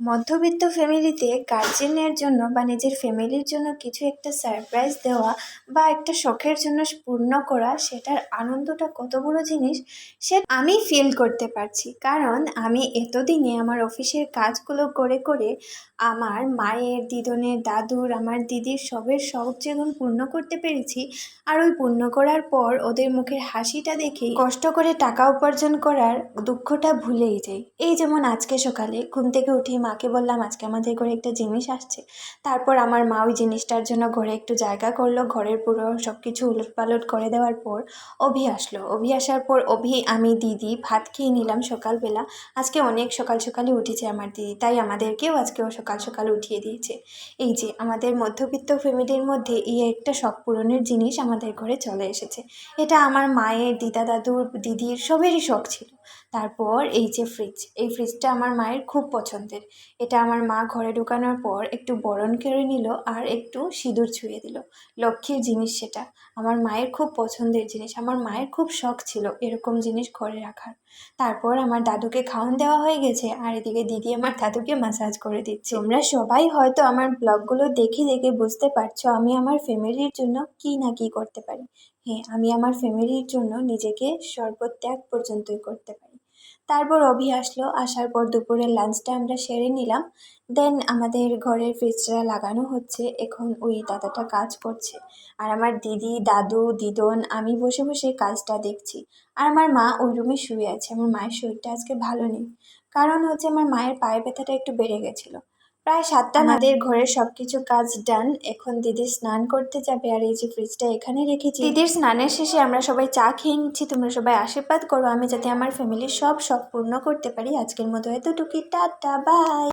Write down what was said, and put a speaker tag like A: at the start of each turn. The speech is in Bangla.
A: মধ্যবিত্ত ফ্যামিলিতে গার্জেনের জন্য বা নিজের ফ্যামিলির জন্য কিছু একটা সারপ্রাইজ দেওয়া বা একটা শখের জন্য পূর্ণ করা, সেটার আনন্দটা কত বড় জিনিস, সে আমি ফিল করতে পারছি। কারণ আমি এতদিনে আমার অফিসের কাজগুলো করে করে আমার মায়ের, দিদনের, দাদুর, আমার দিদির সবের শখ যেমন পূর্ণ করতে পেরেছি, আর ওই পূর্ণ করার পর ওদের মুখের হাসিটা দেখে কষ্ট করে টাকা উপার্জন করার দুঃখটা ভুলেই যাই। এই যেমন আজকে সকালে ঘুম থেকে উঠে মাকে বললাম, আজকে আমাদের ঘরে একটা জিনিস আসছে। তারপর আমার মা ওই জিনিসটার জন্য ঘরে একটু জায়গা করল। ঘরের পুরো সব কিছু উলট পালট করে দেওয়ার পর অভি আসলো। অভি আসার পর অভি, আমি, দিদি ভাত খেয়ে নিলাম সকালবেলা। আজকে অনেক সকাল সকালে উঠেছে আমার দিদি, তাই আমাদেরকেও আজকেও সকাল সকাল উঠিয়ে দিয়েছে। এই যে, আমাদের মধ্যবিত্ত ফ্যামিলির মধ্যে এই একটা শখ পূরণের জিনিস আমাদের ঘরে চলে এসেছে। এটা আমার মায়ের, দিদা দাদুর, দিদির সবেরই শখ ছিল। তারপর এই যে ফ্রিজ এই ফ্রিজটা আমার মায়ের খুব পছন্দের। এটা আমার মা ঘরে ঢোকানোর পর একটু বরণ করে নিল আর একটু সিঁদুর ছুঁয়ে দিল। লক্ষ্মীর জিনিস সেটা। আমার মায়ের খুব পছন্দের জিনিস। আমার মায়ের খুব শখ ছিল এরকম জিনিস ঘরে রাখার। তারপর আমার দাদুকে খাওয়ান দেওয়া হয়ে গেছে আর এদিকে দিদি আমার দাদুকে মাসাজ করে দিচ্ছে। তোমরা সবাই হয়তো আমার ব্লগগুলো দেখে দেখে বুঝতে পারছ আমি আমার ফ্যামিলির জন্য কি না কি করতে পারি। হ্যাঁ আমি আমার ফ্যামিলির জন্য নিজেকে সর্বত্যাগ পর্যন্তই করতে পারি। তারপর অভি আসলো, আসার পর দুপুরের লাঞ্চটা আমরা সেরে নিলাম। দেন আমাদের ঘরের ফ্রিজটা লাগানো হচ্ছে। এখন ওই দাদাটা কাজ করছে। আর আমার দিদি, দাদু, দিদন, আমি বসে বসে কাজটা দেখছি। আর আমার মা ওই রুমে শুয়ে আছে। আমার মায়ের শরীরটা আজকে ভালো নেই। কারণ হচ্ছে আমার মায়ের পায়ের ব্যথাটা একটু বেড়ে গেছিল। প্রায় সাতটা আমাদের ঘরের সবকিছু কাজ ডান এখন দিদি স্নান করতে যাবে আর এই যে ফ্রিজটা এখানে রেখেছি। দিদির স্নানের শেষে আমরা সবাই চা খেয়ে নিচ্ছি তোমরা সবাই আশীর্বাদ করো। আমি যাতে আমার ফ্যামিলির সব সব পূর্ণ করতে পারি। আজকের মতো এতটুকুই। Tata bye